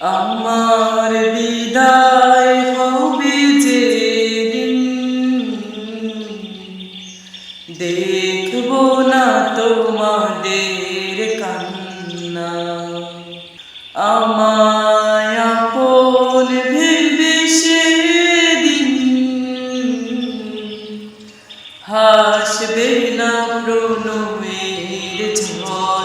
আমার বিদায় হবে যে দেখব না তোমাদের কান্না। আমায় আপন ভেবে সেদিন। হাসবে না প্রণয়ের ঝর্ণা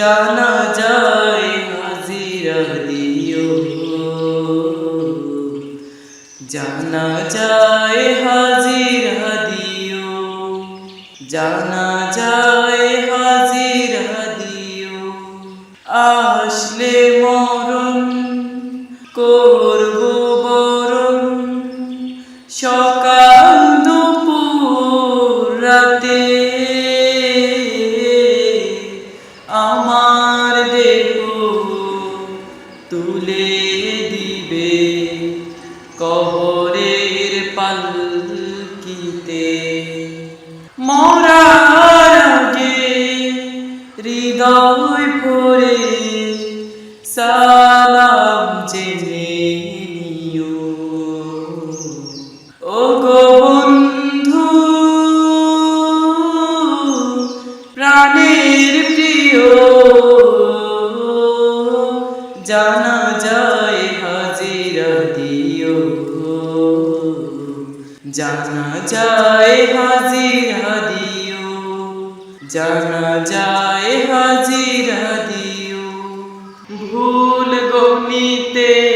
জানা যায়, হাজিরা দিও। জানা যায়, হাজিরা দিও। জানা যায়, হাজিরা দিও। আসলে মরণ করব বরণ সকাল তুলে দিবে কবরের পালকিতে। মরার আগে হৃদয় ভরে সালাম জেনে জানা যায় হাজিরা দিও জানা যায় হাজিরা দিও ভুল গণিতে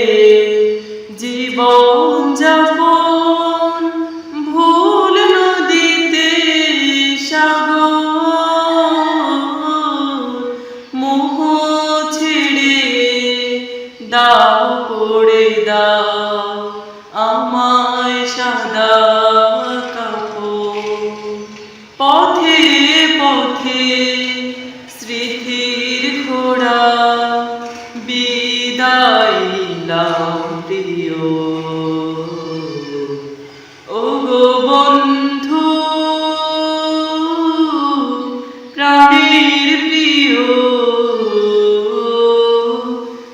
দাও করে দাও আমায় সাদা কাপড়। পথে পথে স্মৃতির ঘোড়া বিদায় লাও দিও